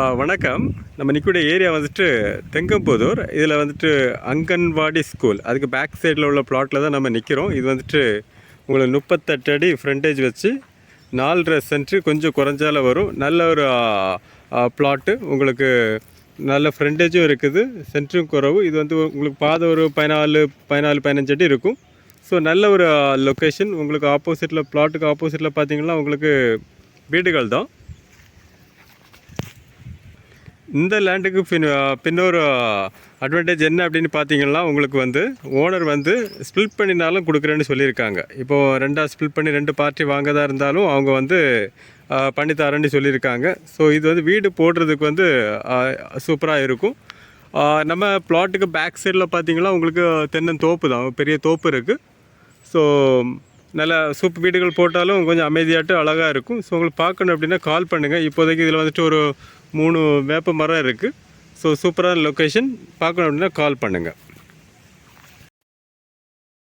வணக்கம். நம்ம நிற்கக்கூடிய ஏரியா வந்துட்டு தெங்கம்புதூர். இதில் வந்துட்டு அங்கன்வாடி ஸ்கூல். அதுக்கு பேக் சைடில் உள்ள பிளாட்டில் தான் நம்ம நிற்கிறோம் இது வந்துட்டு உங்களுக்கு முப்பத்தெட்டு அடி ஃப்ரண்டேஜ் வச்சு நாலரை சென்ட்ரு கொஞ்சம் குறைஞ்சால வரும். நல்ல ஒரு பிளாட்டு உங்களுக்கு நல்ல ஃப்ரண்டேஜும் இருக்குது. சென்ட்ரும் குறவு. இது வந்து உங்களுக்கு பாதை ஒரு பதினாலு பதினாலு பதினஞ்சு அடி இருக்கும். ஸோ நல்ல ஒரு லொக்கேஷன் உங்களுக்கு ஆப்போசிட்டில் பிளாட்டுக்கு ஆப்போசிட்டில் பார்த்தீங்கன்னா உங்களுக்கு வீடுகள் தான் இந்த லேண்டுக்கு பின் பின்னொரு அட்வான்டேஜ் என்ன அப்படின்னு பார்த்தீங்கன்னா உங்களுக்கு வந்து ஓனர் வந்து ஸ்பிளிட் பண்ணினாலும் கொடுக்குறேன்னு சொல்லியிருக்காங்க. இப்போது ரெண்டாக ஸ்பிளிட் பண்ணி ரெண்டு பார்ட்டி வாங்கதா இருந்தாலும் அவங்க வந்து ஆ, பண்ணி தரேன்னு சொல்லியிருக்காங்க. ஸோ இது வந்து வீடு போடுறதுக்கு வந்து சூப்பராக இருக்கும். நம்ம பிளாட்டுக்கு பேக் சைடில் பார்த்தீங்கன்னா உங்களுக்கு தென்னன் தோப்பு தான். பெரிய தோப்பு இருக்குது ஸோ நல்ல சூப் வீடுகள் போட்டாலும் கொஞ்சம் அமைதியாட்டு அழகாக இருக்கும். ஸோ உங்களுக்கு பார்க்கணும் அப்படின்னா கால் பண்ணுங்கள் இப்போதைக்கு இதில் வந்துட்டு ஒரு மூணு வேப்ப மரம் இருக்குது ஸோ சூப்பரான லொக்கேஷன் பார்க்கணும் அப்படின்னா கால் பண்ணுங்கள்